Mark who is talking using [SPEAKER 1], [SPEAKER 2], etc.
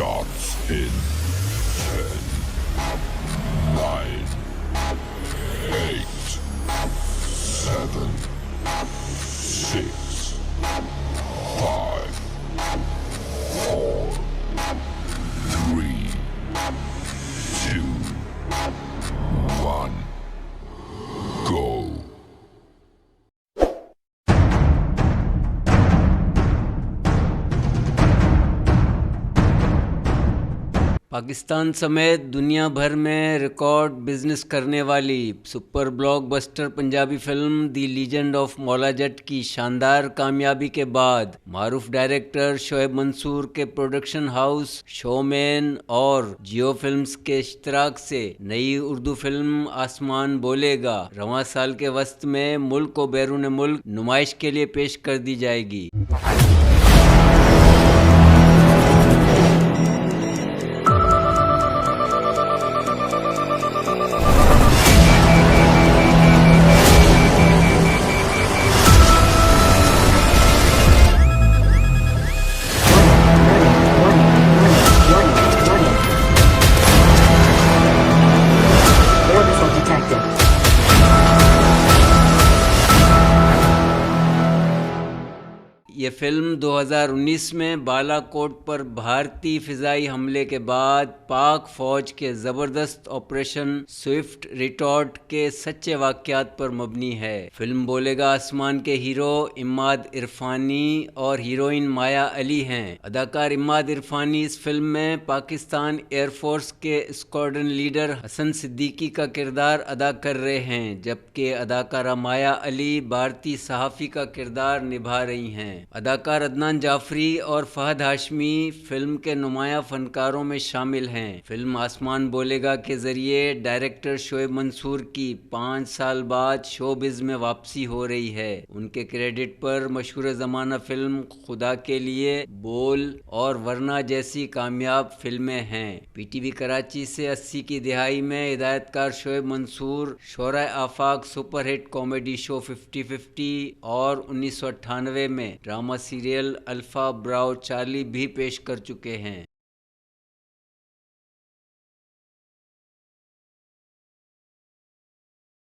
[SPEAKER 1] starts in 10, 9, 8, 7, 6,
[SPEAKER 2] Pakistan समेत दुनिया भर में रिकॉर्ड बिज़नेस करने वाली super blockbuster Punjabi film the legend of Maula Jatt की शानदार कामयाबी के बाद मारूफ डायरेक्टर शोएब मंसूर के प्रोडक्शन हाउस, शोमैन और जियो फिल्म्स के इश्तराक से नई उर्दू फ़िल्म आसमान बोलेगा। रवा साल के वस्त में मुल्क को बैरून मुल्क नुमाइश के लिए पेश कर दी जाएगी। ये फ़िल्म 2019 में बालाकोट पर भारतीय फिजाई हमले के बाद पाक फौज के ज़बरदस्त ऑपरेशन स्विफ्ट रिटॉर्ट के सच्चे वाकयात पर मबनी है। फ़िल्म बोलेगा आसमान के हीरो इमाद इरफानी और हीरोइन माया अली हैं। अदाकार इमाद इरफानी इस फ़िल्म में पाकिस्तान एयरफोर्स के स्क्वाड्रन लीडर हसन सिद्दीकी का किरदार अदा कर रहे हैं, जबकि अदाकारा माया अली भारतीय सहाफ़ी का किरदार निभा रही हैं। अदाकार अदनान जाफरी और फहद हाशमी फ़िल्म के नुमाया फनकारों में शामिल हैं। फ़िल्म आसमान बोलेगा के ज़रिए डायरेक्टर शोएब मंसूर की पाँच साल बाद शोबिज में वापसी हो रही है। उनके क्रेडिट पर मशहूर ज़माना फ़िल्म खुदा के लिए बोल और वरना जैसी कामयाब फ़िल्में हैं। पीटीवी कराची से अस्सी की दिहाई में हिदायतकार शोएब मंसूर, शोरा आफाक सुपरहिट कॉमेडी शो 50-50 और उन्नीस में सीरियल अल्फ़ा ब्राउ चार्ली भी पेश कर चुके हैं।